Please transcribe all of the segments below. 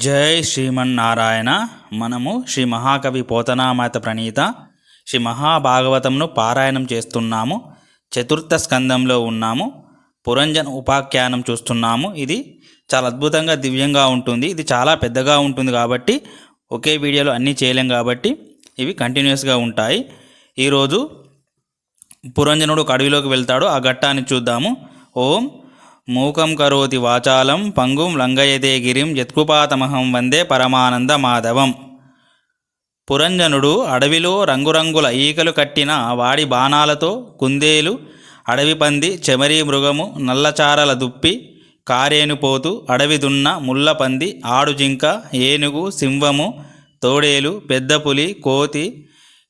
జై శ్రీమన్నారాయణ. మనము శ్రీ మహాకవి పోతనామాత ప్రణీత. శ్రీ మహాభాగవతంను పారాయణం చేస్తున్నాము. చతుర్థ స్కందంలో ఉన్నాము. పురంజన ఉపాఖ్యానం చూస్తున్నాము. ఇది చాలా అద్భుతంగా దివ్యంగా ఉంటుంది. ఇది చాలా పెద్దగా ఉంటుంది కాబట్టి ఒకే వీడియోలో అన్నీ చేయలేం కాబట్టి ఇవి కంటిన్యూస్గా ఉంటాయి. ఈరోజు పురంజనుడు అడవిలోకి వెళ్తాడు. ఆ ఘట్టాన్ని చూద్దాము. ఓం మూకం కరోతి వాచాలం పంగుం లంగయతే గిరిం యత్కృపాతమహం వందే పరమానంద మాధవం. పురంజనుడు అడవిలో రంగురంగుల ఈకలు కట్టిన వాడి బాణాలతో కుందేలు అడవి పంది చెమరీ మృగము నల్లచారల దుప్పి కారేనుపోతు అడవి దున్న ముళ్ళ పంది ఆడు జింక ఏనుగు సింహము తోడేలు పెద్ద పులి కోతి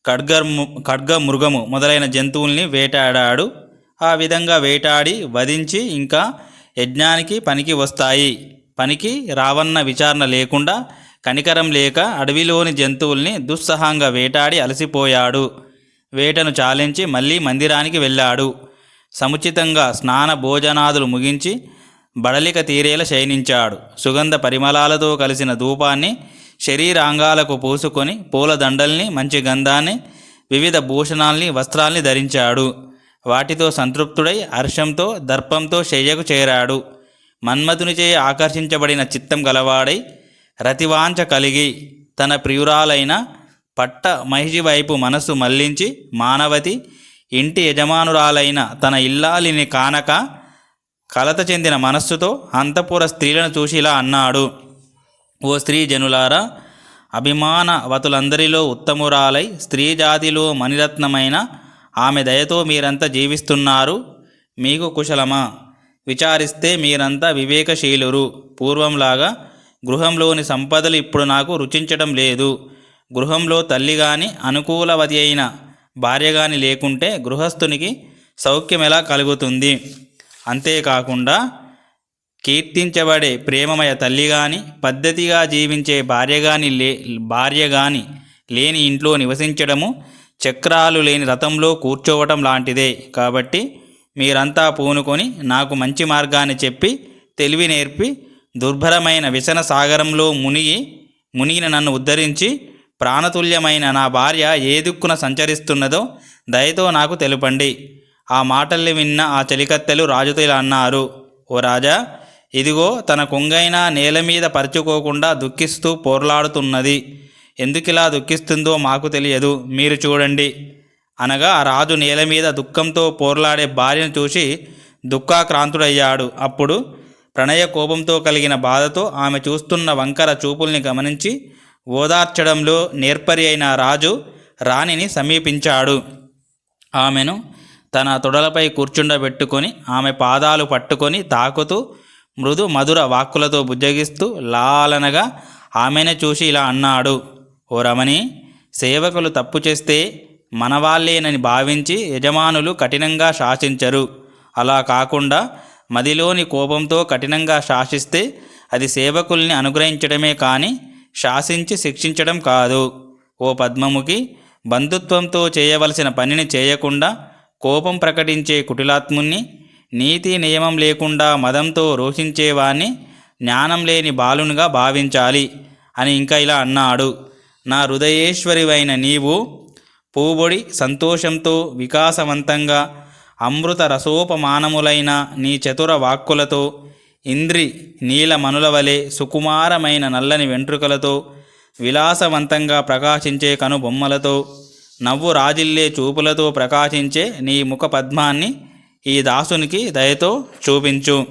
ఖడ్గము ఖడ్గ మృగము మొదలైన జంతువుల్ని వేటాడాడు. ఆ విధంగా వేటాడి వధించి ఇంకా యజ్ఞానికి పనికి వస్తాయి. పనికి రావన్న విచారణ లేకుండా కనికరం లేక అడవిలోని జంతువుల్ని దుస్సహంగా వేటాడి అలసిపోయాడు. వేటను చాలించి మళ్ళీ మందిరానికి వెళ్ళాడు. సముచితంగా స్నాన భోజనాదులు ముగించి బడలిక తీరేలా శయనించాడు. సుగంధ పరిమళాలతో కలిసిన ధూపాన్ని శరీరాంగాలకు పూసుకొని పూలదండల్ని మంచి గంధాన్ని వివిధ భూషణాల్ని వస్త్రాల్ని ధరించాడు. వాటితో సంతృప్తుడై హర్షంతో దర్పంతో శయ్యకు చేరాడు. మన్మధునిచే ఆకర్షించబడిన చిత్తం గలవాడై రతివాంఛ కలిగి తన ప్రియురాలైన పట్ట మహిషి వైపు మనస్సు మళ్ళించి మానవతి ఇంటి యజమానురాలైన తన ఇల్లాలిని కానక కలత చెందిన మనస్సుతో అంతపుర స్త్రీలను చూసి ఇలా అన్నాడు. ఓ స్త్రీ జనులారా అభిమానవతులందరిలో ఉత్తమురాలై స్త్రీ జాతిలో మణిరత్నమైన ఆమె దయతో మీరంతా జీవిస్తున్నారు మీకు కుశలమా? విచారిస్తే మీరంతా వివేకశీలురు. పూర్వంలాగా గృహంలోని సంపదలు ఇప్పుడు నాకు రుచించడం లేదు. గృహంలో తల్లి గాని అనుకూలవతి అయిన భార్య గాని లేకుంటే గృహస్థునికి సౌఖ్యం ఎలా కలుగుతుంది? అంతేకాకుండా కీర్తించబడే ప్రేమమయ తల్లి గాని పద్ధతిగా జీవించే భార్య గాని లే భార్య గాని లేని ఇంట్లో నివసించడము చక్రాలు లేని రథంలో కూర్చోవటం లాంటిదే. కాబట్టి మీరంతా పూనుకొని నాకు మంచి మార్గాన్ని చెప్పి తెలివి నేర్పి దుర్భరమైన వ్యసన సాగరంలో మునిగి మునిగిన నన్ను ఉద్ధరించి ప్రాణతుల్యమైన నా భార్య ఏ దిక్కున సంచరిస్తున్నదో దయతో నాకు తెలుపండి. ఆ మాటల్ని విన్న ఆ చెలికత్తెలు రాజుతో ఇలా అన్నారు. ఓ రాజా ఇదిగో తన కొంగైన నేల మీద పరుచుకోకుండా దుఃఖిస్తూ పోర్లాడుతున్నది. ఎందుకిలా దుఃఖిస్తుందో మాకు తెలియదు. మీరు చూడండి. అనగా ఆ రాజు నేల మీద దుఃఖంతో పోర్లాడే భార్యను చూసి దుఃఖాక్రాంతుడయ్యాడు. అప్పుడు ప్రణయ కోపంతో కలిగిన బాధతో ఆమె చూస్తున్న వంకర చూపుల్ని గమనించి ఓదార్చడంలో నేర్పరి అయిన రాజు రాణిని సమీపించాడు. ఆమెను తన తొడలపై కూర్చుండబెట్టుకొని ఆమె పాదాలు పట్టుకొని తాకుతూ మృదు మధుర వాక్కులతో బుజ్జగిస్తూ లాలనగా ఆమెను చూసి ఇలా అన్నాడు. ఓ రమణి సేవకులు తప్పు చేస్తే మనవాళ్ళేనని భావించి యజమానులు కఠినంగా శాసించరు. అలా కాకుండా మదిలోని కోపంతో కఠినంగా శాసిస్తే అది సేవకుల్ని అనుగ్రహించడమే కానీ శాసించి శిక్షించడం కాదు. ఓ పద్మముఖి బంధుత్వంతో చేయవలసిన పనిని చేయకుండా కోపం ప్రకటించే కుటిలాత్ముణ్ణి నీతి నియమం లేకుండా మదంతో రోషించేవాణ్ణి జ్ఞానం లేని బాలునిగా భావించాలి అని ఇంకా ఇలా అన్నాడు. నా హృదయేశ్వరివైన నీవు పూబొడి సంతోషంతో వికాసవంతంగా అమృత రసోపమానములైన నీ చతుర వాక్కులతో ఇంద్రి నీలమనుల వలె సుకుమారమైన నల్లని వెంట్రుకలతో విలాసవంతంగా ప్రకాశించే కనుబొమ్మలతో నవ్వు రాజిల్లే చూపులతో ప్రకాశించే నీ ముఖ పద్మాన్ని ఈ దాసునికి దయతో చూపించు.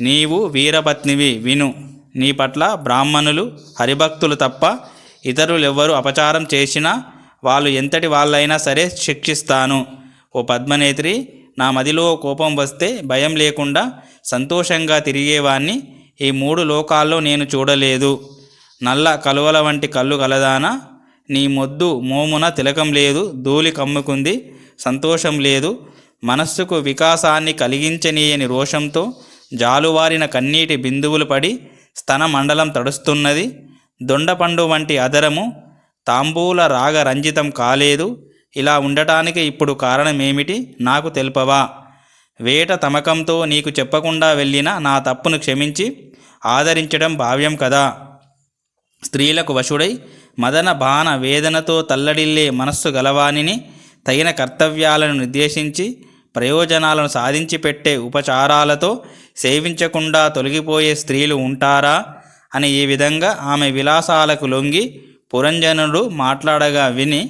నీవు వీరపత్నివి విను. నీ పట్ల బ్రాహ్మణులు హరిభక్తులు తప్ప ఇతరులు ఎవ్వరు అపచారం చేసినా వాళ్ళు ఎంతటి వాళ్ళైనా సరే శిక్షిస్తాను. ఓ పద్మనేత్రి నా మదిలో కోపం వస్తే భయం లేకుండా సంతోషంగా తిరిగేవాణ్ణి ఈ మూడు లోకాల్లో నేను చూడలేదు. నల్ల కలువల వంటి కళ్ళు కలదానా నీ మొద్దు మోమున తిలకం లేదు ధూళి కమ్ముకుంది సంతోషం లేదు. మనస్సుకు వికాసాన్ని కలిగించనీయని రోషంతో జాలువారిన కన్నీటి బిందువులు పడి స్తన మండలం తడుస్తున్నది. దొండపండు వంటి అదరము తాంబూల రాగ రంజితం కాలేదు. ఇలా ఉండటానికి ఇప్పుడు కారణమేమిటి నాకు తెలుపవా? వేట తమకంతో నీకు చెప్పకుండా వెళ్ళిన నా తప్పును క్షమించి ఆదరించడం భావ్యం కదా? స్త్రీలకు వశుడై మదన బాణ వేదనతో తల్లడిల్లే మనస్సు గలవానిని తగిన కర్తవ్యాలను నిర్దేశించి ప్రయోజనాలను సాధించి పెట్టే ఉపచారాలతో సేవించకుండా తొలగిపోయే స్త్రీలు ఉంటారా? అని ఈ విధంగా ఆమె విలాసాలకు లొంగి పురంజనుడు మాట్లాడగా విని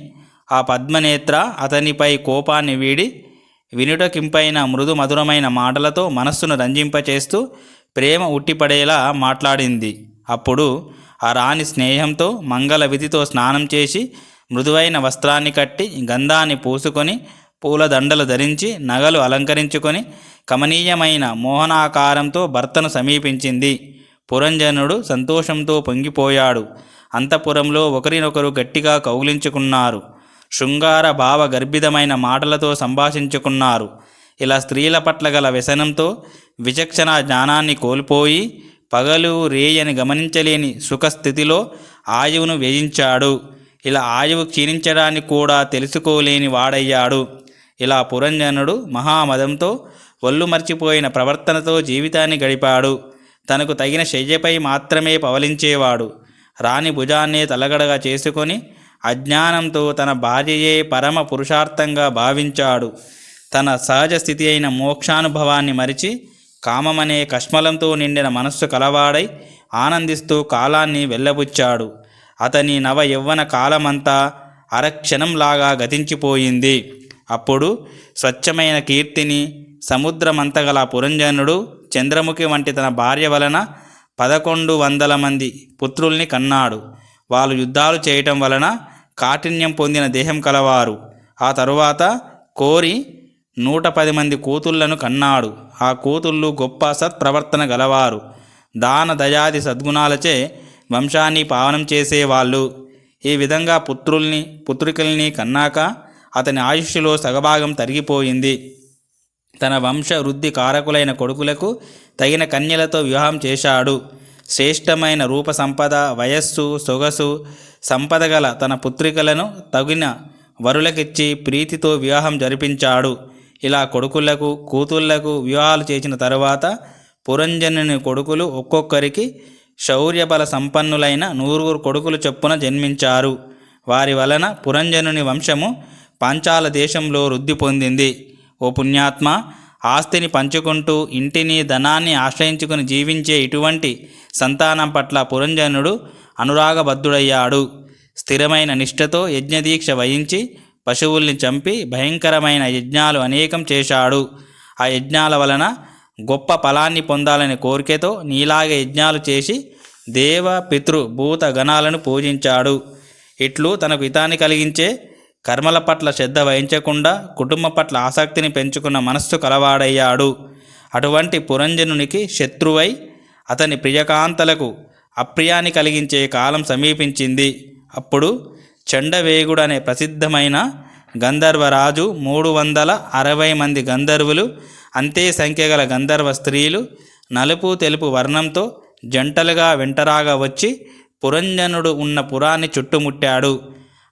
ఆ పద్మనేత్ర అతనిపై కోపాన్ని వీడి వినుటకింపైన మృదు మధురమైన మాటలతో మనస్సును రంజింపచేస్తూ ప్రేమ ఉట్టిపడేలా మాట్లాడింది. అప్పుడు ఆ రాణి స్నేహంతో మంగళ విధితో స్నానం చేసి మృదువైన వస్త్రాన్ని కట్టి గంధాన్ని పూసుకొని పూల దండలు ధరించి నగలు అలంకరించుకొని కమనీయమైన మోహనాకారంతో భర్తను సమీపించింది. పురంజనుడు సంతోషంతో పొంగిపోయాడు. అంతఃపురంలో ఒకరినొకరు గట్టిగా కౌగిలించుకున్నారు. శృంగార భావ గర్భితమైన మాటలతో సంభాషించుకున్నారు. ఇలా స్త్రీల పట్ల గల వ్యసనంతో విచక్షణ జ్ఞానాన్ని కోల్పోయి పగలు రేయని గమనించలేని సుఖస్థితిలో ఆయువును వ్యయించాడు ఇలా ఆయువు క్షీణించడాన్ని కూడా తెలుసుకోలేని వాడయ్యాడు. ఇలా పురంజనుడు మహామదంతో ఒళ్ళు మర్చిపోయిన ప్రవర్తనతో జీవితాన్ని గడిపాడు. తనకు తగిన శయ్యపై మాత్రమే పవలించేవాడు. రాణి భుజాన్నే తలగడగా చేసుకొని అజ్ఞానంతో తన భార్యయే పరమ పురుషార్థంగా భావించాడు. తన సహజ స్థితి అయిన మోక్షానుభవాన్ని మరిచి కామమనే కష్మలంతో నిండిన మనస్సు కలవాడై ఆనందిస్తూ కాలాన్ని వెళ్ళబుచ్చాడు అతని నవ యవ్వన కాలమంతా అరక్షణంలాగా గతించిపోయింది. అప్పుడు స్వచ్ఛమైన కీర్తిని సముద్రమంతగల పురంజనుడు చంద్రముఖి వంటి తన భార్య వలన పదకొండు వందల మంది పుత్రుల్ని కన్నాడు. వాళ్ళు యుద్ధాలు చేయటం వలన కాఠిన్యం పొందిన దేహం కలవారు. ఆ తరువాత కోరి నూట పది మంది కూతుళ్ళను కన్నాడు. ఆ కూతుళ్ళు గొప్ప సత్ప్రవర్తన గలవారు. దాన దయాది సద్గుణాలచే వంశాన్ని పావనం చేసేవాళ్ళు. ఈ విధంగా పుత్రుల్ని పుత్రికల్ని కన్నాక అతని ఆయుష్లో సగభాగం తరిగిపోయింది. తన వంశ వృద్ధి కారకులైన కొడుకులకు తగిన కన్యలతో వివాహం చేశాడు. శ్రేష్టమైన రూప సంపద వయస్సు సొగసు సంపద గల తన పుత్రికలను తగిన వరులకిచ్చి ప్రీతితో వివాహం జరిపించాడు. ఇలా కొడుకులకు కూతుళ్ళకు వివాహాలు చేసిన తరువాత పురంజనుని కొడుకులు ఒక్కొక్కరికి శౌర్యబల సంపన్నులైన నూరుగురు కొడుకులు చొప్పున జన్మించారు. వారి వలన పురంజనుని వంశము పాంచాల దేశంలో వృద్ధి పొందింది. ఓ పుణ్యాత్మ ఆస్తిని పంచుకుంటూ ఇంటిని ధనాన్ని ఆశ్రయించుకుని జీవించే ఇటువంటి సంతానం పట్ల పురంజనుడు అనురాగబద్ధుడయ్యాడు స్థిరమైన నిష్ఠతో యజ్ఞదీక్ష వహించి పశువుల్ని చంపి భయంకరమైన యజ్ఞాలు అనేకం చేశాడు. ఆ యజ్ఞాల వలన గొప్ప ఫలాన్ని పొందాలనే కోరికతో నీలాగే యజ్ఞాలు చేసి దేవ పితృ భూత గణాలను పూజించాడు. ఇట్లు తనకు హితాన్ని కలిగించే కర్మల పట్ల శ్రద్ధ వహించకుండా కుటుంబ పట్ల ఆసక్తిని పెంచుకున్న మనస్సు కలవాడయ్యాడు. అటువంటి పురంజనునికి శత్రువై అతని ప్రియకాంతలకు అప్రియాన్ని కలిగించే కాలం సమీపించింది. అప్పుడు చండవేగుడు అనే ప్రసిద్ధమైన గంధర్వరాజు మూడు వందల అరవై మంది గంధర్వులు అంతే సంఖ్య గల గంధర్వ స్త్రీలు నలుపు తెలుపు వర్ణంతో జంటలుగా వెంటరాగా వచ్చి పురంజనుడు ఉన్న పురాన్ని చుట్టుముట్టాడు.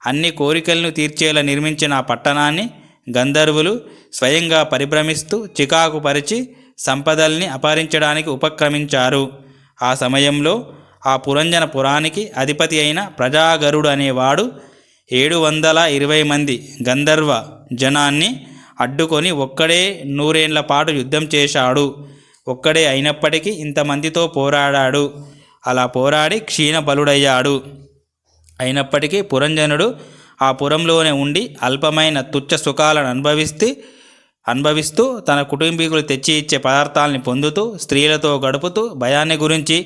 అన్ని కోరికలను తీర్చేలా నిర్మించిన ఆ పట్టణాన్ని గంధర్వులు స్వయంగా పరిభ్రమిస్తూ చికాకు పరిచి సంపదల్ని అపహరించడానికి ఉపక్రమించారు. ఆ సమయంలో ఆ పురంజన పురానికి అధిపతి అయిన ప్రజాగరుడు అనేవాడు ఏడు వందల ఇరవై మంది గంధర్వ జనాన్ని అడ్డుకొని ఒక్కడే నూరేళ్ళ పాటు యుద్ధం చేశాడు. ఒక్కడే అయినప్పటికీ ఇంతమందితో పోరాడాడు. అలా పోరాడి క్షీణ బలుడయ్యాడు అయినప్పటికీ పురంజనుడు ఆ పురంలోనే ఉండి అల్పమైన తుచ్చ సుఖాలను అనుభవిస్తూ అనుభవిస్తూ తన కుటుంబీకులు తెచ్చి ఇచ్చే పదార్థాలని పొందుతూ స్త్రీలతో గడుపుతూ భయాన్ని గురించి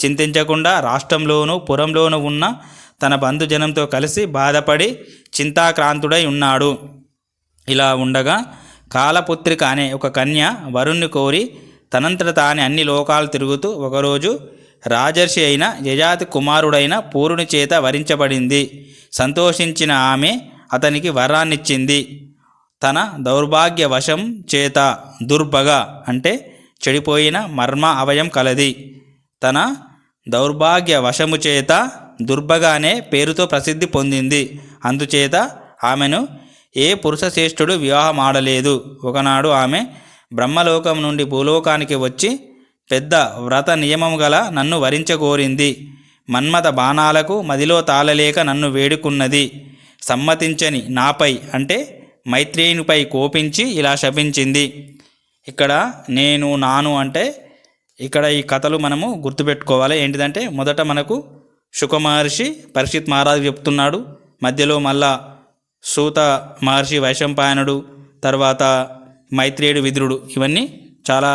చింతించకుండా రాష్ట్రంలోనూ పురంలోనూ ఉన్న తన బంధుజనంతో కలిసి బాధపడి చింతాక్రాంతుడై ఉన్నాడు. ఇలా ఉండగా కాలపుత్రిక అనే ఒక కన్య వరుణ్ణి కోరి తనంతట తానే అన్ని లోకాలు తిరుగుతూ ఒకరోజు రాజర్షి అయిన యజాతి కుమారుడైన పూరుని చేత వరించబడింది. సంతోషించిన ఆమె అతనికి వరాన్నిచ్చింది. తన దౌర్భాగ్యవశం చేత దుర్భగ అంటే చెడిపోయిన మర్మ అవయం కలది. తన దౌర్భాగ్య వశము చేత దుర్భగ అనే పేరుతో ప్రసిద్ధి పొందింది. అందుచేత ఆమెను ఏ పురుష శ్రేష్ఠుడు వివాహం ఆడలేదు. ఒకనాడు ఆమె బ్రహ్మలోకం నుండి భూలోకానికి వచ్చి పెద్ద వ్రత నియమం గల నన్ను వరించగోరింది. మన్మథ బాణాలకు మదిలో తాళలేక నన్ను వేడుకున్నది. సమ్మతించని నాపై అంటే మైత్రేయునిపై కోపించి ఇలా శపించింది. ఇక్కడ నేను నాను అంటే ఇక్కడ ఈ కథలు మనము గుర్తుపెట్టుకోవాలి. ఏంటిదంటే మొదట మనకు శుక మహర్షి పరీక్షిత్ మహారాజు చెప్తున్నాడు. మధ్యలో మళ్ళా సూత మహర్షి వైశంపాయనుడు తర్వాత మైత్రేయుడు విదురుడు ఇవన్నీ చాలా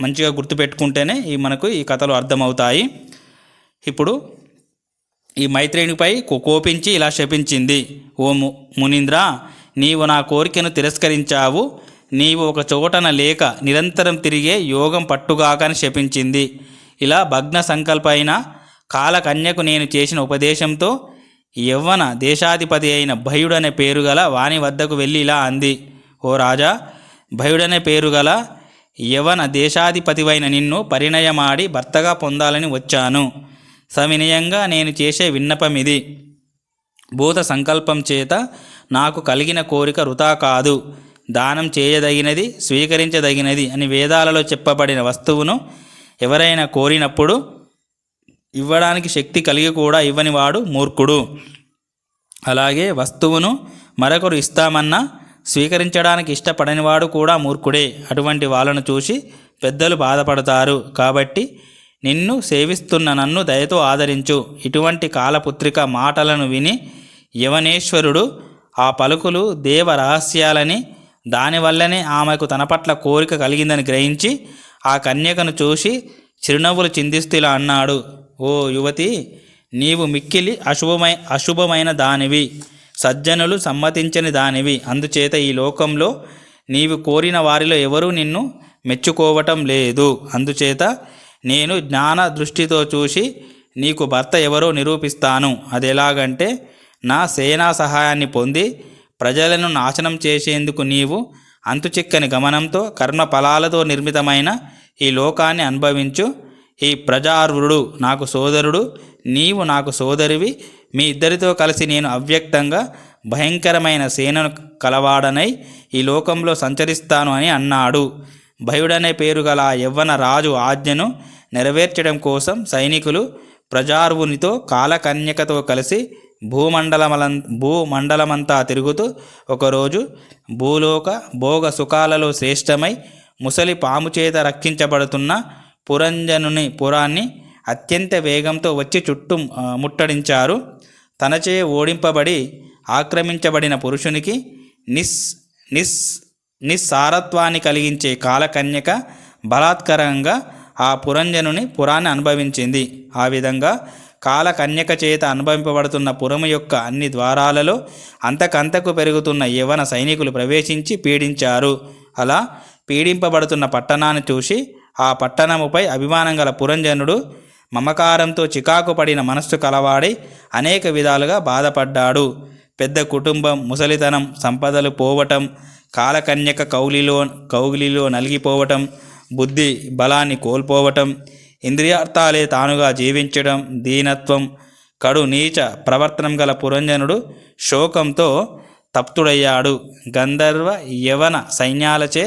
మంచిగా గుర్తుపెట్టుకుంటేనే ఈ మనకు ఈ కథలు అర్థమవుతాయి. ఇప్పుడు ఈ మైత్రేయునిపై కోపించి ఇలా శపించింది. ఓ ము మునీంద్ర నీవు నా కోరికను తిరస్కరించావు. నీవు ఒక చోటన లేక నిరంతరం తిరిగే యోగం పట్టుగాకని శపించింది. ఇలా భగ్న సంకల్పైన కాలకన్యకు నేను చేసిన ఉపదేశంతో యవ్వన దేశాధిపతి అయిన భయుడనే పేరు గల వద్దకు వెళ్ళి ఇలా అంది. ఓ రాజా భయుడనే పేరు గల యవన దేశాధిపతివైన నిన్ను పరిణయమాడి భర్తగా పొందాలని వచ్చాను. సవినయంగా నేను చేసే విన్నపం ఇది భూత సంకల్పం చేత నాకు కలిగిన కోరిక వృథా కాదు. దానం చేయదగినది స్వీకరించదగినది అని వేదాలలో చెప్పబడిన వస్తువును ఎవరైనా కోరినప్పుడు ఇవ్వడానికి శక్తి కలిగి కూడా ఇవ్వని వాడు మూర్ఖుడు. అలాగే వస్తువును మరొకరు ఇస్తామన్నా స్వీకరించడానికి ఇష్టపడనివాడు కూడా మూర్ఖుడే. అటువంటి వాళ్ళను చూసి పెద్దలు బాధపడతారు. కాబట్టి నిన్ను సేవిస్తున్న నన్ను దయతో ఆదరించు. ఇటువంటి కాలపుత్రిక మాటలను విని యవనేశ్వరుడు ఆ పలుకులు దేవ రహస్యాలని దానివల్లనే ఆమెకు తన పట్ల కోరిక కలిగిందని గ్రహించి ఆ కన్యకను చూసి చిరునవ్వులు చిందిస్తూ ఇలా అన్నాడు. ఓ యువతి నీవు మిక్కిలి అశుభమై అశుభమైన దానివి. సజ్జనులు సమ్మతించని దానివి. అందుచేత ఈ లోకంలో నీవు కోరిన వారిలో ఎవరూ నిన్ను మెచ్చుకోవటం లేదు. అందుచేత నేను జ్ఞాన దృష్టితో చూసి నీకు భర్త ఎవరో నిరూపిస్తాను. అది ఎలాగంటే నా సేనా సహాయాన్ని పొంది ప్రజలను నాశనం చేసేందుకు నీవు అంతుచిక్కని గమనంతో కర్మ ఫలాలతో నిర్మితమైన ఈ లోకాన్ని అనుభవించు. ఈ ప్రజారుడు నాకు సోదరుడు నీవు నాకు సోదరివి. మీ ఇద్దరితో కలిసి నేను అవ్యక్తంగా భయంకరమైన సేనను కలవాడనై ఈ లోకంలో సంచరిస్తాను అని అన్నాడు. భయుడనే పేరు గల ఆ యవ్వన రాజు ఆజ్ఞను నెరవేర్చడం కోసం సైనికులు ప్రజార్వునితో కాలకన్యకతో కలిసి భూమండలమలం భూమండలమంతా తిరుగుతూ ఒకరోజు భూలోక భోగ సుఖాలలో శ్రేష్టమై ముసలి పాము చేత రక్షించబడుతున్న పురంజనుని పురాన్ని అత్యంత వేగంతో వచ్చి చుట్టూ ముట్టడించారు. తనచే ఓడింపబడి ఆక్రమించబడిన పురుషునికి నిస్ నిస్ నిస్సారత్వాన్ని కలిగించే కాలకన్యక బలాత్కరంగా ఆ పురంజనుని పురాన్ని అనుభవించింది. ఆ విధంగా కాలకన్యక చేత అనుభవింపబడుతున్న పురము యొక్క అన్ని ద్వారాలలో అంతకంతకు పెరుగుతున్న యవన సైనికులు ప్రవేశించి పీడించారు. అలా పీడింపబడుతున్న పట్టణాన్ని చూసి ఆ పట్టణముపై అభిమానం గల పురంజనుడు మమకారంతో చికాకు పడిన మనస్సు కలవాడి అనేక విధాలుగా బాధపడ్డాడు. పెద్ద కుటుంబం ముసలితనం సంపదలు పోవటం కాలకన్యక కౌలిలో కౌగిలిలో నలిగిపోవటం బుద్ధి బలాన్ని కోల్పోవటం ఇంద్రియార్థాలే తానుగా జీవించడం దీనత్వం కడు నీచ ప్రవర్తనం గల పురంజనుడు శోకంతో తప్తుడయ్యాడు. గంధర్వ యవన సైన్యాలచే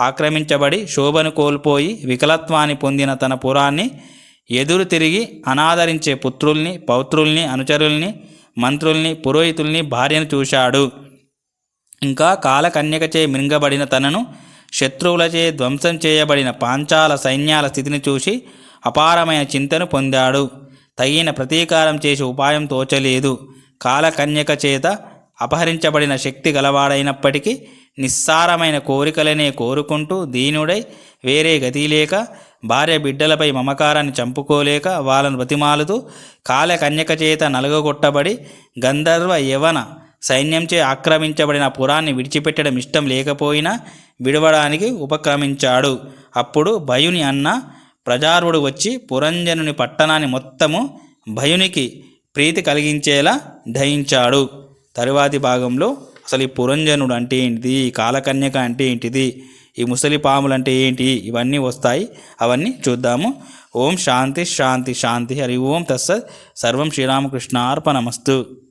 ఆక్రమించబడి శోభను కోల్పోయి వికలత్వాన్ని పొందిన తన పురాన్ని ఎదురు తిరిగి అనాదరించే పుత్రుల్ని పౌత్రుల్ని అనుచరుల్ని మంత్రుల్ని పురోహితుల్ని భార్యను చూశాడు. ఇంకా కాలకన్యకచే మింగబడిన తనను శత్రువులచే ధ్వంసం చేయబడిన పాంచాల సైన్యాల స్థితిని చూసి అపారమైన చింతను పొందాడు. తగిన ప్రతీకారం చేసే ఉపాయం తోచలేదు. కాలకన్యక చేత అపహరించబడిన శక్తి గలవాడైనప్పటికీ నిస్సారమైన కోరికలనే కోరుకుంటూ దీనుడై వేరే గతి లేక భార్య బిడ్డలపై మమకారాన్ని చంపుకోలేక వాళ్ళను బ్రతిమాలుతూ కాలకన్యక చేత నలుగగొట్టబడి గంధర్వ యవన సైన్యంచే ఆక్రమించబడిన పురాన్ని విడిచిపెట్టడం ఇష్టం లేకపోయినా విడవడానికి ఉపక్రమించాడు. అప్పుడు భయుని అన్న ప్రజారుడు వచ్చి పురంజనుని పట్టణాన్ని మొత్తము భయునికి ప్రీతి కలిగించేలా దయించాడు తరువాతి భాగంలో అసలు ఈ పురంజనుడు అంటే ఏంటిది? ఈ కాలకన్యక అంటే ఏంటిది? ఈ ముసలి పాములు అంటే ఏంటి? ఇవన్నీ వస్తాయి. అవన్నీ చూద్దాము. ఓం శాంతి శాంతి శాంతి. హరి ఓం తస్సత్ సర్వం శ్రీరామకృష్ణార్పణమస్తు.